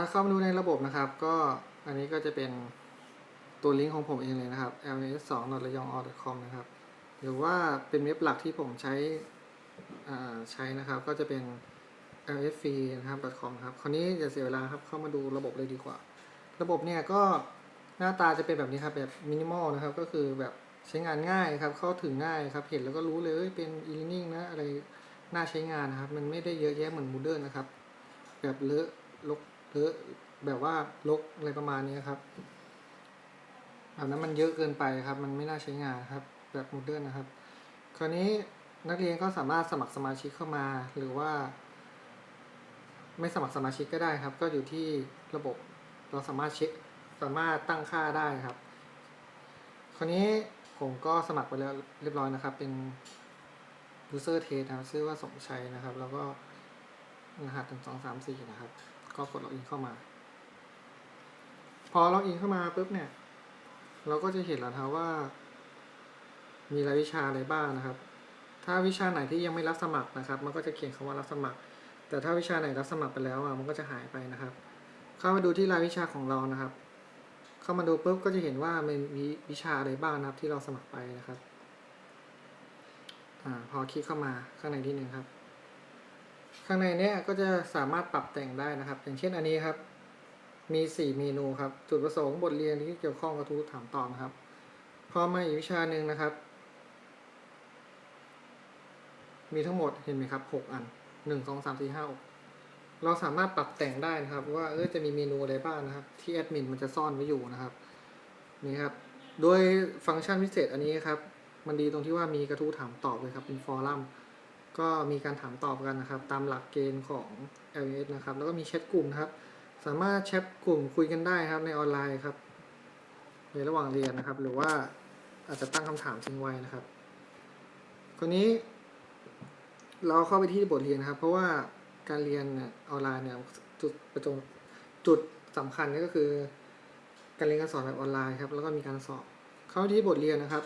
าเข้ามาดูในระบบนะครับ ก็อันนี้ก็จะเป็นตัวลิงก์ของผมเองเลยนะครับ ls 2 r a y o n g o com นะครับ หรือว่าเป็นเว็บหลักที่ผมใช้ใช้นะครับ ก็จะเป็น ls f นะครับ com ครับ คราวนี้อย่าเสียเวลาครับเข้ามาดูระบบเลยดีกว่า ระบบเนี่ยก็หน้าตาจะเป็นแบบนี้ครับ แบบมินิมอลนะครับ ก็คือแบบใช้งานง่ายครับ เข้าถึงง่ายครับ เห็นแล้วก็รู้เลยเอ้ยเป็น e-learning นะอะไรน่าใช้งานนะครับ มันไม่ได้เยอะแยะเหมือน Moodle นะครับ แบบเลอะลก เลอแบบว่าลกอะไรประมาณนี้ครับแบบนั้นมันเยอะเกินไปครับ มันไม่น่าใช้งานครับ แบบ Moodle นะครับ คราวนี้นักเรียนก็สามารถสมัครสมาชิกเข้ามาหรือว่า ไม่สมัครสมาชิกก็ได้ครับ ก็อยู่ที่ระบบเราสามารถเช็คสามารถตั้งค่าได้ครับ คราวนี้ผมก็สมัครไปแล้วเรียบร้อยนะครับ เป็น user test นะครับชื่อว่าสมชัยนะครับ แล้วก็รหัสหนึ่งสองสามสี่นะครับ ก็กดล็อกอินเข้ามา พอล็อกอินเข้ามาปุ๊บเนี่ย เราก็จะเห็นแล้วครับว่า มีรายวิชาอะไรบ้างนะครับ ถ้าวิชาไหนที่ยังไม่รับสมัครนะครับ มันก็จะเขียนคำว่ารับสมัคร แต่ถ้าวิชาไหนรับสมัครไปแล้วอะมันก็จะหายไปนะครับ เข้ามาดูที่รายวิชาของเรานะครับ เข้ามาดูปุ๊บก็จะเห็นว่ามันมีวิชาอะไรบ้างนะครับที่เราสมัครไปนะครับอ่าพอคลิกเข้ามาข้างในที่หนึ่งครับ ข้างในเนี้ยก็จะสามารถปรับแต่งได้นะครับ อย่างเช่นอันนี้ครับ มี 4 เมนูครับ จุดประสงค์บทเรียนที่เกี่ยวข้องกับทุกถามตอบนะครับ พอมาอีกวิชาหนึ่งนะครับ มีทั้งหมดเห็นไหมครับ 6 อัน 1 2 3 4 5 6 เราสามารถปรับแต่งได้นะครับ ว่าเออจะมีเมนูอะไรบ้างนะครับ ที่แอดมินมันจะซ่อนไว้อยู่นะครับนี่ครับ โดยฟังก์ชันพิเศษอันนี้ครับ มันดีตรงที่ว่ามีกระทู้ถามตอบเลยครับ เป็นฟอรัม ก็มีการถามตอบกันนะครับ ตามหลักเกณฑ์ของ LMS นะครับ แล้วก็มีแชทกลุ่มนะครับ สามารถแชทกลุ่มคุยกันได้ครับในออนไลน์ครับ ในระหว่างเรียนนะครับ หรือว่าอาจจะตั้งคำถามทิ้งไว้นะครับคนนี้ เราเข้าไปที่บทเรียนนะครับ เพราะว่าการเรียนเนี่ยออนไลน์เนี่ยจุดประจงจุดสำคัญก็คือ การเรียนการสอนแบบออนไลน์ครับ แล้วก็มีการสอบเข้าที่บทเรียนนะครับ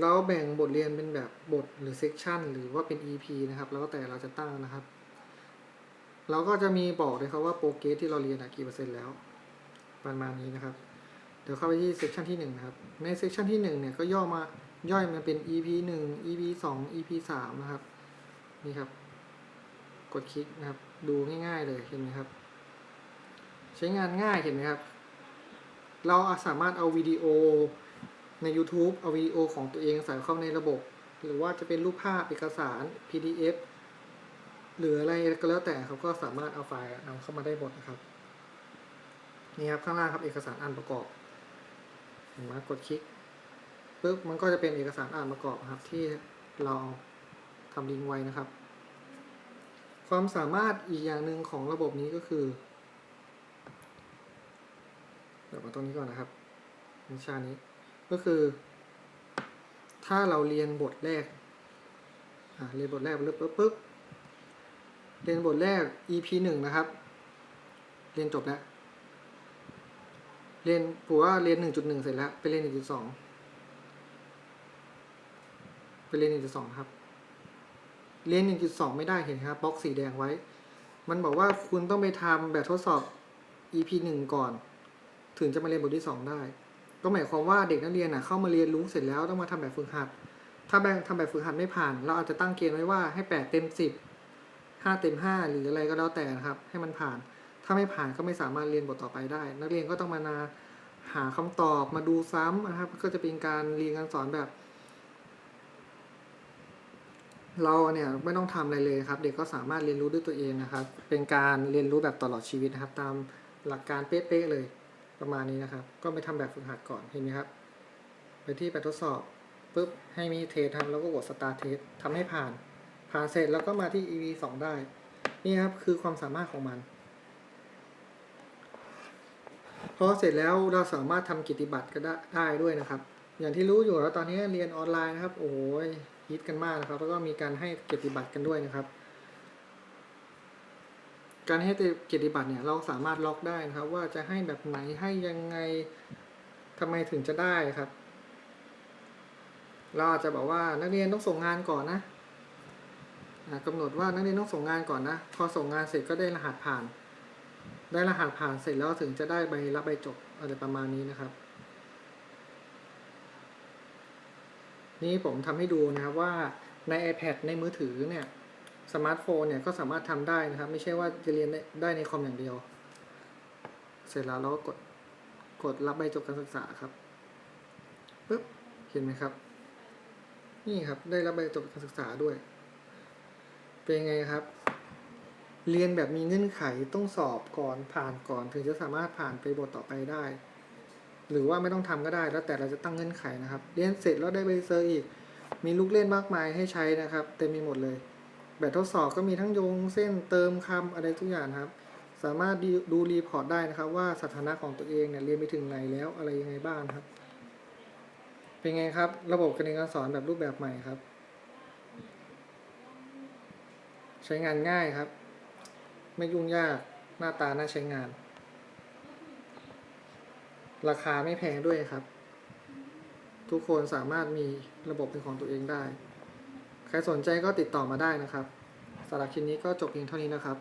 เราแบ่งบทเรียนเป็นแบบบทหรือเซกชันหรือว่าเป็น EP นะครับ แล้วแต่เราจะตั้งนะครับ เราก็จะมีบอกเลยครับว่าโปรเกรสที่เราเรียนกี่เปอร์เซ็นต์แล้ว ประมาณนี้นะครับ เดี๋ยวเข้าไปที่เซกชันที่หนึ่งนะครับ ในเซกชันที่หนึ่งเนี่ยก็ย่อมาย่อยมาเป็น EP หนึ่ง EP สอง EP สามนะครับ นี่ครับ กดคลิกนะครับ ดูง่ายๆเลยเห็นไหมครับ ใช้งานง่ายเห็นไหมครับ เราสามารถเอาวิดีโอ ใน YouTube เอาวิดีโอของตัวเองใส่เข้าในระบบ หรือว่าจะเป็นรูปภาพเอกสาร PDF หรืออะไรก็แล้วแต่เขาก็สามารถเอาไฟล์นำเข้ามาได้หมดนะครับนี่ครับข้างล่างครับเอกสารอ่านประกอบเห็นไหมกดคลิกปุ๊บมันก็จะเป็นเอกสารอ่านประกอบครับ ที่เราทำลิงก์ไว้นะครับ ความสามารถอีกอย่างหนึ่งของระบบนี้ก็คือเดี๋ยวมาตรงนี้ก่อนนะครับวิชานี้ ก็คือ ถ้าเราเรียนบทแรกเรียนบทแรกปุ๊บปุ๊บปุ๊บเรียนบทแรก EP หนึ่งนะครับ เรียนจบแล้ว เรียนผัวว่าเรียนหนึ่งจุดหนึ่งเสร็จแล้ว ไปเรียนหนึ่งจุดสองไปเรียนหนึ่งจุดสองครับ เรียนหนึ่งจุดสองไม่ได้เห็นครับบล็อกสีแดงไว้ มันบอกว่าคุณต้องไปทำแบบทดสอบ EP หนึ่งก่อน ถึงจะมาเรียนบทที่สองได้ ก็หมายความว่าเด็กนักเรียนน่ะเข้ามาเรียนรู้เสร็จแล้วต้องมาทำแบบฝึกหัด ถ้าแบบทำแบบฝึกหัดไม่ผ่าน เราอาจจะตั้งเกณฑ์ไว้ว่าให้แปดเต็มสิบห้าเต็มห้าหรืออะไรก็แล้วแต่นะครับ ให้มันผ่าน ถ้าไม่ผ่านก็ไม่สามารถเรียนบทต่อไปได้ นักเรียนก็ต้องมานาหาคำตอบมาดูซ้ำนะครับ ก็จะเป็นการเรียนการสอนแบบ เราเนี่ยไม่ต้องทำอะไรเลยครับ เด็กก็สามารถเรียนรู้ด้วยตัวเองนะครับ เป็นการเรียนรู้แบบตลอดชีวิตนะครับ ตามหลักการเป๊ะๆเลย ประมาณนี้นะครับ ก็ไปทำแบบฝึกหัดก่อนเห็นไหมครับ ไปที่แบบทดสอบปุ๊บให้มีเทสครับแล้วก็กด start test ทำให้ผ่าน ผ่านเสร็จแล้วก็มาที่ EV 2ได้ นี่ครับคือความสามารถของมันพอเสร็จแล้วเราสามารถทำกิจบัตรก็ได้ได้ด้วยนะครับ อย่างที่รู้อยู่แล้วตอนนี้เรียนออนไลน์นะครับ โอ้ยฮิตกันมากนะครับ แล้วก็มีการให้กิจบัตรกันด้วยนะครับ การให้เกติบัตรเนี่ยเราสามารถล็อกได้นะครับ ว่าจะให้แบบไหนให้ยังไงทำไมถึงจะได้ครับ เราอาจจะบอกว่านักเรียนต้องส่งงานก่อนนะอ่ากำหนดว่านักเรียนต้องส่งงานก่อนนะพอส่งงานเสร็จก็ได้รหัสผ่าน ได้รหัสผ่านเสร็จแล้วถึงจะได้ใบรับใบจบอะไรประมาณนี้นะครับ นี่ผมทำให้ดูนะครับว่าใน iPad ในมือถือเนี่ย สมาร์ทโฟนเนี่ยก็สามารถทำได้นะครับ ไม่ใช่ว่าจะเรียนได้ไดในคอมอย่างเดียว เสร็จแล้วเราก็กดกดรับใบจบการศึกษาครับปึ๊บเห็นไหมครับ นี่ครับได้รับใบจบการศึกษาด้วย เป็นไงครับ เรียนแบบมีเงื่อนไขต้องสอบก่อนผ่านก่อน ถึงจะสามารถผ่านไปบทต่อไปได้ หรือว่าไม่ต้องทำก็ได้แล้วแต่เราจะตั้งเงื่อนไขนะครับ เรียนเสร็จแล้วได้ใบเซอร์อีก มีลูกเล่นมากมายให้ใช้นะครับเต็มไปหมดเลย แบบทดสอบก็มีทั้งโยงเส้นเติมคำอะไรทุกอย่างครับ สามารถดูดูรีพอร์ตได้นะครับ ว่าสถานะของตัวเองเนี่ยเรียนไปถึงไหนแล้วอะไรยังไงบ้างครับ เป็นไงครับ ระบบการเรียนการสอนแบบรูปแบบใหม่ครับ ใช้งานง่ายครับ ไม่ยุ่งยากหน้าตาน่าใช้งาน ราคาไม่แพงด้วยครับ ทุกคนสามารถมีระบบเป็นของตัวเองได้ ใครสนใจก็ติดต่อมาได้นะครับสำหรับคลิปนี้ก็จบเพียงเท่านี้นะครับ